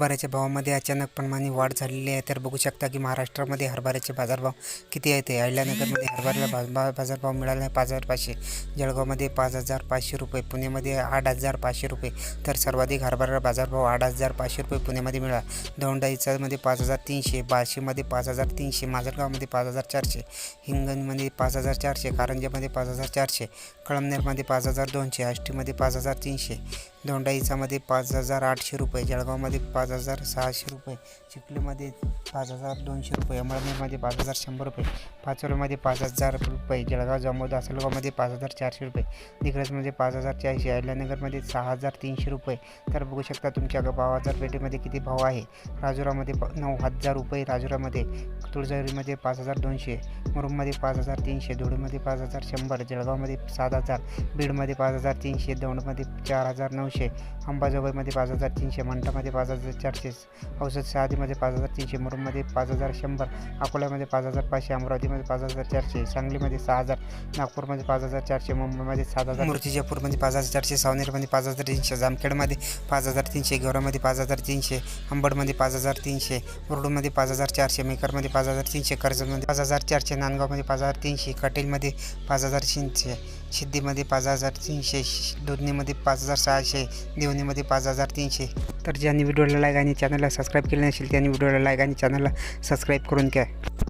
हरभऱ्याच्या भावामध्ये अचानकपणाने वाढ झालेली आहे. तर बघू शकता की महाराष्ट्रामध्ये हरभऱ्याचे बाजारभाव किती आहेत? अहिल्यानगरमध्ये हरभऱ्याला बाजारभाव मिळाला आहे. पाच हजार पाचशे. जळगावमध्ये पाच हजार पाचशे रुपये. पुण्यामध्ये आठ हजार पाचशे रुपये. तर सर्वाधिक हरभऱ्याला बाजारभाव आठ हजार पाचशे रुपये पुण्यामध्ये मिळाला. दौंडाईचामध्ये पाच हजार तीनशे. बार्शीमध्ये पाच हजार तीनशे. माजलगावमध्ये पाच हजार चारशे. हिंगणमध्ये पाच हजार चारशे. कारंजामध्ये पाच हजार चारशे. कळमनेरमध्ये पाच हजार दोनशे आष्टीमध्ये पाच हजार तीनशे दोंडाईचामध्ये पाच हजार आठशे रुपये जळगावमध्ये पाच हजार सहाशे रुपये चिखलीमध्ये पाच हजार दोनशे रुपये अमळनेरमध्ये पाच हजार शंभर रुपये पाचोऱ्यामध्ये पाच हजार रुपये जळगाव जामोद असलगावमध्ये पाच हजार चारशे रुपये दिग्रजमध्ये पाच हजार चारशे अहिल्यानगरमध्ये सहा हजार तीनशे रुपये तर बघू शकता तुमच्या बाजारपेठेमध्ये किती भाव आहे राजुरामध्ये प नऊ हजार रुपये राजुरामध्ये तुळजावीमध्ये पाच हजार दोनशे मुरुममध्ये पाच हजार तीनशे धुळेमध्ये पाच हजार शंभर जळगावमध्ये सात हजार बीडमध्ये पाच हजार तीनशे दौंडमध्ये चार हजार नऊशे अंबाजोगाईमध्ये पाच हजार तीनशे मंठामध्ये पाच हजार चारशे औषध शहादीमध्ये पाच हजार तीनशे मुरुममध्ये पाच हजार शंभर अकोल्यामध्ये पाच हजार पाचशे अमरावतीमध्ये पाच हजार चारशे सांगलीमध्ये सहा हजार नागपूरमध्ये पाच हजार चारशे मुंबईमध्ये सात हजार मूर्तिजापूरमध्ये पाच हजार चारशे सावनेरमध्ये पाच हजार तीनशे जामखेडमध्ये पाच हजार तीनशे गौरामध्ये पाच हजार तीनशे अंबडमध्ये पाच हजार तीनशे मुरडूमध्ये पाच हजार चारशे मेकरमध्ये पाच हजार तीनशे कर्जतमध्ये पाच हजार चारशे नांदगावमध्ये पाच हजार तीनशे कटेलमध्ये पाच हजार तीनशे सिद्धीमध्ये पाच हजार तीनशे दोन्हीमध्ये पाच हजार सहाशे देवणीमध्ये पाच हजार तीनशे. तर ज्यांनी व्हिडिओला लाईक आणि चॅनलला सबस्क्राईब केले नसेल त्यांनी व्हिडिओला लाईक आणि चॅनलला सबस्क्राईब करून घ्या.